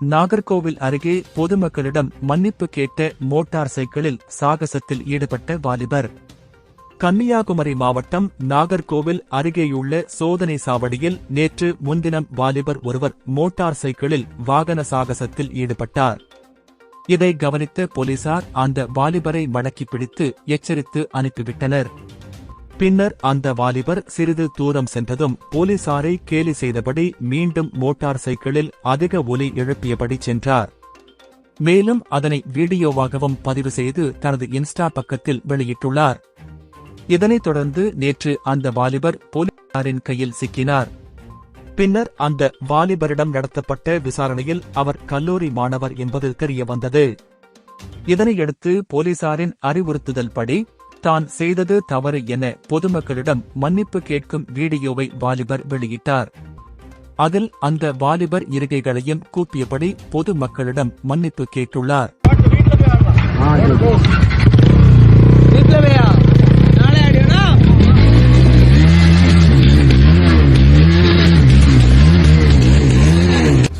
நாகர்கோவில் அருகே பொதுமக்களிடம் மன்னிப்பு கேட்ட மோட்டார் சைக்கிளில் சாகசத்தில் ஈடுபட்ட வாலிபர். கன்னியாகுமரி மாவட்டம் நாகர்கோவில் அருகேயுள்ள சோதனை சாவடியில் நேற்று முன்தினம் வாலிபர் ஒருவர் மோட்டார் சைக்கிளில் வாகன சாகசத்தில் ஈடுபட்டார். இதை கவனித்த போலீசார் அந்த வாலிபரை மடக்கி பிடித்து எச்சரித்து அனுப்பிவிட்டனர். பின்னர் அந்த வாலிபர் சிறிது தூரம் சென்றதும் போலீசாரை கேலி செய்தபடி மீண்டும் மோட்டார் சைக்கிளில் அதிக ஒலி எழுப்பியபடி சென்றார். மேலும் அதனை வீடியோவாகவும் பதிவு செய்து தனது இன்ஸ்டா பக்கத்தில் வெளியிட்டுள்ளார். இதனைத் தொடர்ந்து நேற்று அந்த வாலிபர் போலீசாரின் கையில் சிக்கினார். பின்னர் அந்த வாலிபரிடம் நடத்தப்பட்ட விசாரணையில் அவர் கல்லூரி மாணவர் என்பது தெரியவந்தது. இதனையடுத்து போலீசாரின் அறிவுறுத்துதல் படி தான் செய்தது தவறு என பொதுமக்களிடம் மன்னிப்பு கேட்கும் வீடியோவை வாலிபர் வெளியிட்டார். அதில் அந்த வாலிபர் இருக்கைகளையும் கூப்பியபடி பொதுமக்களிடம் மன்னிப்பு கேட்டுள்ளார்.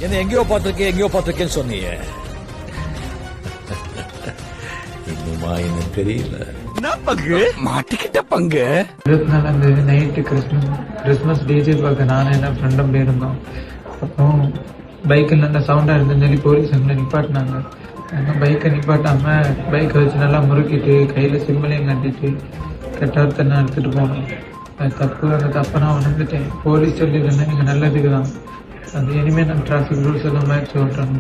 என்ன எங்கேயோ பார்த்திருக்கேன் எங்கேயோ பார்த்திருக்கேன்னு சொன்னீங்க. இன்னுமா எனக்கு தெரியல. மாட்டிக்கிட்ட பங்கு? இருபத்தி நாலாம் தேதி நைட்டு கிறிஸ்மஸ் கிறிஸ்மஸ் டிஜே பார்க்க நானும் என்ன ஃப்ரெண்டும் போயிருந்தோம் அப்புறம் பைக்கில் நல்ல சவுண்டாக இருந்துன்னு சொல்லி போலீஸ் எங்களை நிப்பாட்டினாங்க. ஆனால் பைக்கை நிப்பாட்டாம பைக்கை வச்சு நல்லா முறுக்கிட்டு கையில் சிம்மலையும் கட்டிட்டு கெட்ட நான் எடுத்துகிட்டு போனோம் தப்பு அந்த தப்பை நான் உணர்ந்துட்டேன். போலீஸ் சொல்லியிருந்தேன் நீங்கள் நல்லதுக்கு தான். அது இனிமேல் நான் டிராஃபிக் ரூல்ஸ் எல்லாம் மாதிரி சொல்கிறேன்